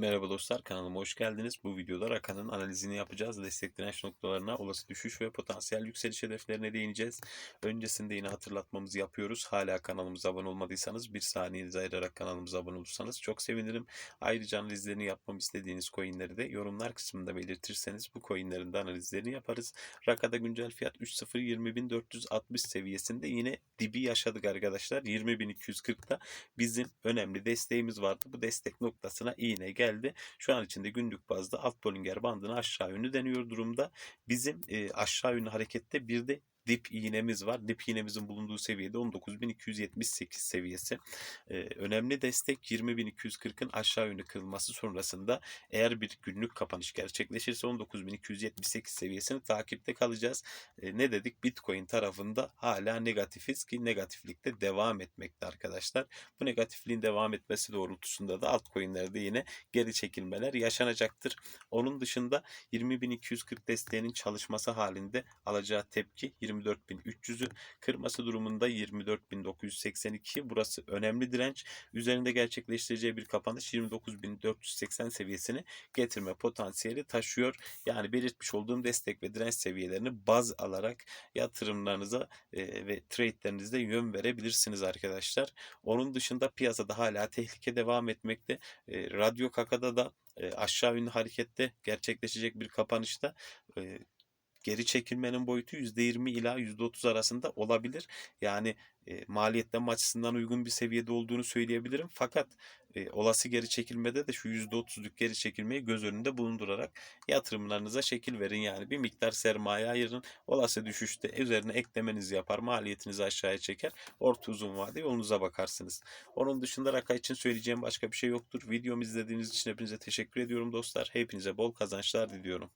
Merhaba dostlar kanalıma hoş geldiniz. Bu videoda Raka'nın analizini yapacağız. Destek direnç noktalarına, olası düşüş ve potansiyel yükseliş hedeflerine değineceğiz. Öncesinde yine hatırlatmamızı yapıyoruz. Hala kanalımıza abone olmadıysanız bir saniyenizi ayırarak kanalımıza abone olursanız çok sevinirim. Ayrıca analizlerini yapmamı istediğiniz coinleri de yorumlar kısmında belirtirseniz bu coinlerin de analizlerini yaparız. Raka'da güncel fiyat 3.020.460 seviyesinde yine dibi yaşadık arkadaşlar. 20.240'da bizim önemli desteğimiz vardı. Bu destek noktasına iğne geldi. Şu an içinde günlük bazda alt Bollinger bandını aşağı yönlü deniyor durumda. Bizim e, aşağı yönlü harekette bir de dip iğnemiz var. Dip iğnemizin bulunduğu seviyede 19.278 seviyesi. Ee, önemli destek 20.240'ın aşağı yönlü kırılması sonrasında eğer bir günlük kapanış gerçekleşirse 19.278 seviyesini takipte kalacağız. Ee, ne dedik? Bitcoin tarafında hala negatifiz ki negatiflikte devam etmekte arkadaşlar. Bu negatifliğin devam etmesi doğrultusunda da altcoin'lerde yine geri çekilmeler yaşanacaktır. Onun dışında 20.240 desteğinin çalışması halinde alacağı tepki 24.300'ü kırması durumunda 24.982 burası önemli direnç. Üzerinde gerçekleştireceği bir kapanış 29.480 seviyesini getirme potansiyeli taşıyor. Yani belirtmiş olduğum destek ve direnç seviyelerini baz alarak yatırımlarınıza e, ve trade'lerinizde yön verebilirsiniz arkadaşlar. Onun dışında piyasada hala tehlike devam etmekte. E, Radyo Kaka'da da e, aşağı yönlü harekette gerçekleşecek bir kapanışta geri çekilmenin boyutu %20 ila %30 arasında olabilir. Yani e, maliyetlenme açısından uygun bir seviyede olduğunu söyleyebilirim. Fakat e, olası geri çekilmede de şu %30'luk geri çekilmeyi göz önünde bulundurarak yatırımlarınıza şekil verin. Yani bir miktar sermaye ayırın. Olası düşüşte üzerine eklemenizi yapar. Maliyetinizi aşağıya çeker. Orta uzun vade yolunuza bakarsınız. Onun dışında Raka için söyleyeceğim başka bir şey yoktur. Videomu izlediğiniz için hepinize teşekkür ediyorum dostlar. Hepinize bol kazançlar diliyorum.